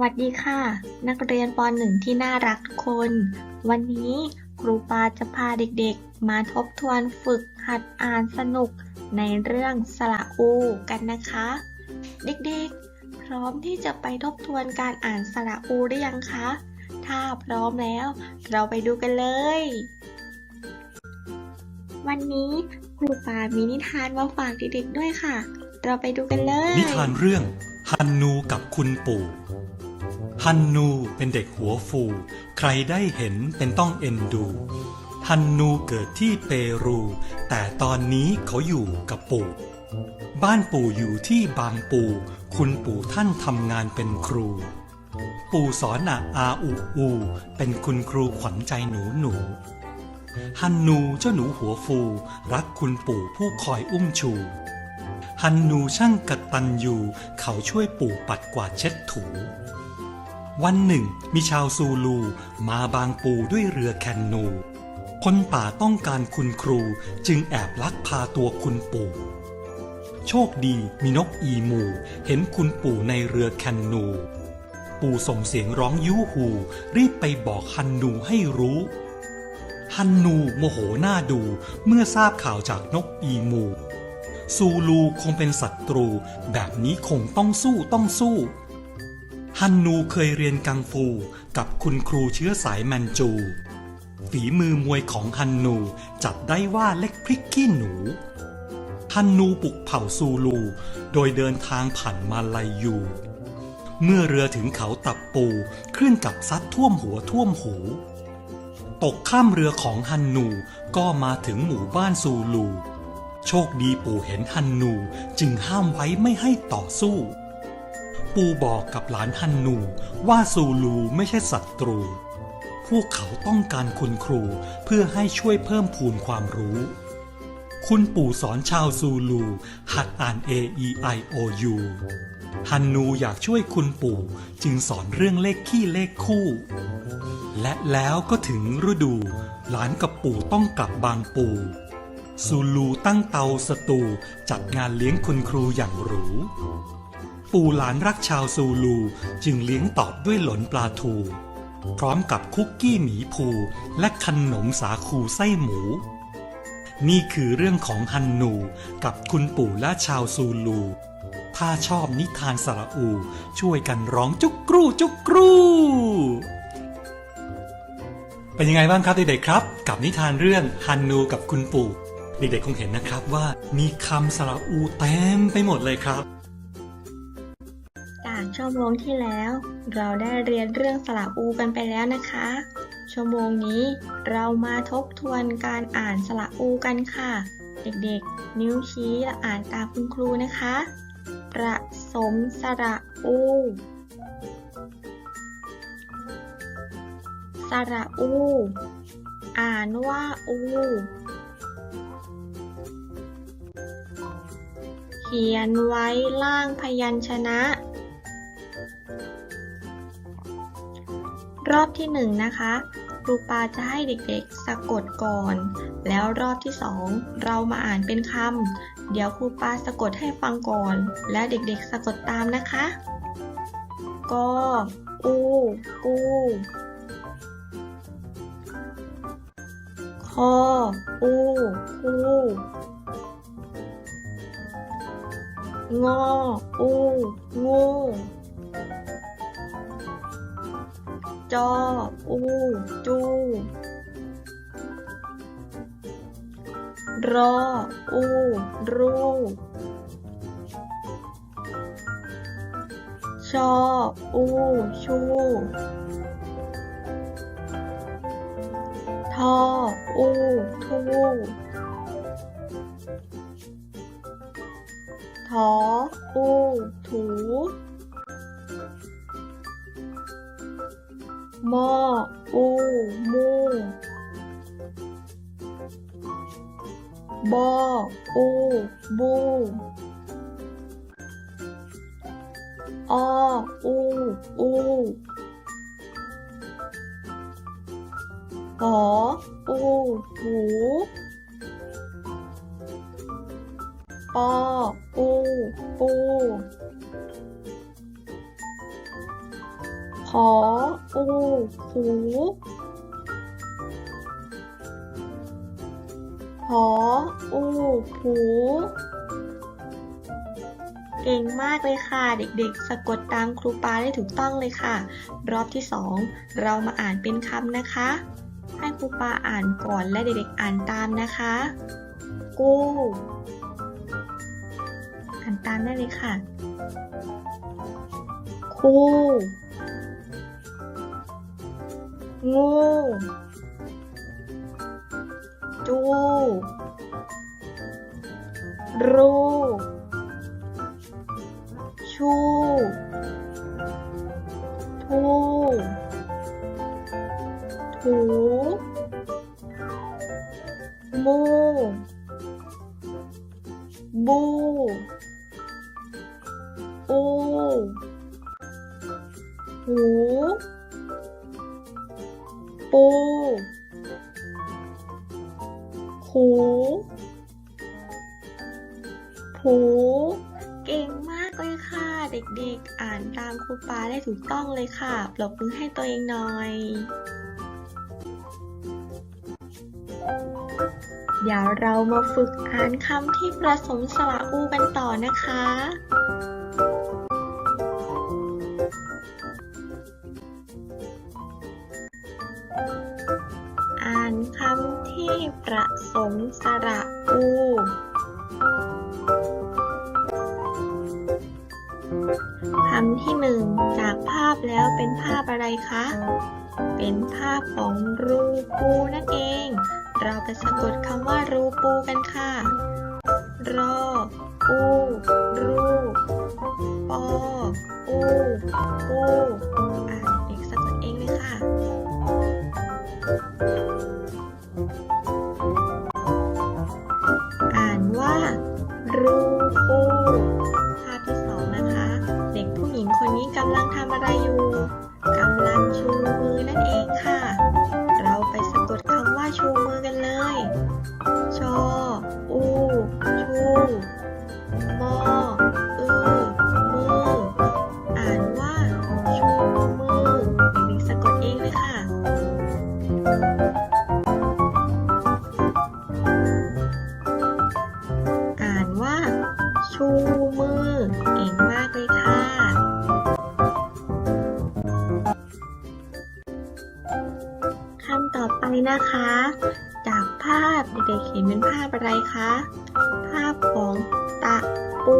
วัสดีค่ะ นักเรียนป .1 ที่น่ารักทุกคน วันนี้ครูปาจะพาเด็กๆ มาทบทวนฝึกหัดอ่านสนุกในเรื่องสระอูกันนะคะ เด็กๆ พร้อมที่จะไปทบทวนการอ่านสระอูหรือยังคะ ถ้าพร้อมแล้ว เราไปดูกันเลย วันนี้ครูปามีนิทานมาฝากเด็กๆด้วยค่ะ เราไปดูกันเลย นิทานเรื่องฮันนูกับคุณปู่ ฮันนูเป็นเด็กหัวฟู ใครได้เห็นเป็นต้องเอ็นดู ฮันนูเกิดที่เปรู แต่ตอนนี้เขาอยู่กับปู่ บ้านปู่อยู่ที่บางปูคุณปู่ท่านทำงานเป็นครู ปู่สอนอะอาอูอู เป็นคุณครูขวัญใจหนูหนูฮันนูเจ้าหนูหัวฟู รักคุณปู่ผู้คอยอุ้มชูฮันนูช่างกระตัญญูเขาช่วยปู่ปัดกวาดเช็ดถู วันหนึ่ง มีชาวซูลูมาบางปูด้วยเรือแคนู คนป่าต้องการคุณครูจึงแอบลักพาตัวคุณปู่ โชคดีมีนกอีมู เห็นคุณปู่ในเรือแคนนู ปู่ส่งเสียงร้องยูหู รีบไปบอกฮันนูให้รู้ ฮันนูโมโหหน้าดูเมื่อทราบข่าวจากนกอีมูซูลูคงเป็นศัตรู แบบนี้คงต้องสู้ต้องสู้ ฮันนูเคยเรียนกังฟูกับคุณครูเชื้อสายแมนจู ฝีมือมวยของฮันนูจัดได้ว่าเล็กพริกขี้หนู ฮันนูปลุกเผ่าซูลู โดยเดินทางผ่านมาลายู เมื่อเรือถึงเขาตับปูคลื่นกับซัดท่วมหัวท่วมหู ตกข้ามเรือของฮันนูก็มาถึงหมู่บ้านซูลู โชคดีปู่เห็นฮันนูจึงห้ามไว้ไม่ให้ต่อสู้ ปู่บอกกับหลานฮันนูว่าซูลูไม่ใช่ศัตรู พวกเขาต้องการคุณครูเพื่อให้ช่วยเพิ่มพูนความรู้ คุณปู่สอนชาวซูลู หัดอ่าน A E I O U ฮันนูอยากช่วยคุณปู่จึงสอนเรื่องเลขขี้เลขคู่ และแล้วก็ถึงฤดู หลานกับปู่ต้องกลับบางปูซูลูตั้งเตาสตูจัดงานเลี้ยงคุณครูอย่างหรู ปู่หลานรักชาวซูลูจึงเลี้ยงตอบด้วยหลนปลาทู พร้อมกับคุกกี้หมีภูและขนมสาคูไส้หมู นี่คือเรื่องของฮันนูกับคุณปู่และชาวซูลู ถ้าชอบนิทานสระอู ช่วยกันร้องจุกกรูจุกกรู เป็นยังไงบ้างครับเด็กๆครับ กับนิทานเรื่องฮันนูกับคุณปู่เด็กๆคงเห็นนะครับว่ามีคำสระอูเต็มไปหมดเลยครับ จากชั่วโมงที่แล้ว เราได้เรียนเรื่องสระอูกันไปแล้วนะคะ ชั่วโมงนี้เรามาทบทวนการอ่านสระอูกันค่ะ เด็กๆ นิ้วชี้และอ่านตามคุณครูนะคะประสมสระอู สระอู อ่านว่าอูเขียนไว้ล่างพยัญชนะ รอบที่หนึ่งนะคะครูปาจะให้เด็กๆ สะกดก่อน แล้วรอบที่สองเรามาอ่านเป็นคำ เดี๋ยวครูปาสะกดให้ฟังก่อน แล้วเด็กๆ สะกดตามนะคะ กออูอูคออูอูงออูงู จอ อู จู รอ อู รูชอ อู ชู ทอ อู ทูถออู ถู มออูมูบออูบูออูอูหออู หออูปูพออูหูหออูหูเก่งมากเลยค่ะ เด็กๆ สะกดตามครูปาได้ถูกต้องเลยค่ะ รอบที่สองเรามาอ่านเป็นคำนะคะ ให้ครูปาอ่านก่อนและเด็กๆอ่านตามนะคะ กู้ อ่านตามได้เลยค่ะ คู่ งูจูรูชูทูถูมูบูอูหู ผูเก่งมากเลยค่ะ เด็กๆ อ่านตามครูปาได้ถูกต้องเลยค่ะปรบมือให้ตัวเองหน่อย เดี๋ยวเรามาฝึกอ่านคำที่ผสมสระอูกันต่อนะคะ อ่านคำที่ประสมสระอู คำที่หนึ่งจากภาพแล้วเป็นภาพอะไรคะ เป็นภาพของรูปูนั่นเอง เราไปสะกดคำว่ารูปูกันค่ะ รอ ปู รูปอ อู ปู เห็นเป็นภาพอะไรคะ ภาพของตะปู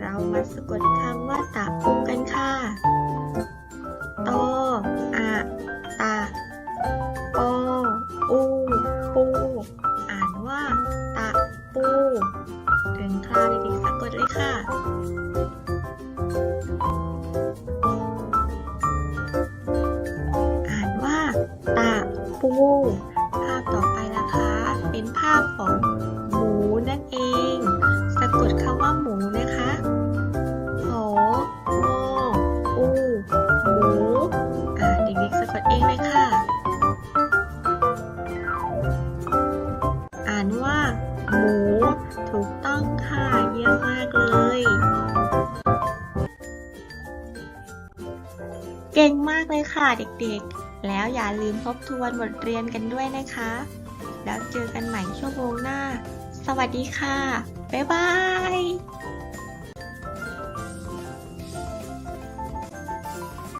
เรามาสะกดคำว่าตะปูกันค่ะ ตออะตะปออูปู อ่านว่าตะปูถึงคราวเด็กๆสะกดเลยค่ะอ่านว่าตะปู เก่งมากเลยค่ะเด็กๆ แล้วอย่าลืมทบทวนบทเรียนกันด้วยนะคะ แล้วเจอกันใหม่ชั่วโมงหน้า สวัสดีค่ะ บ๊ายบาย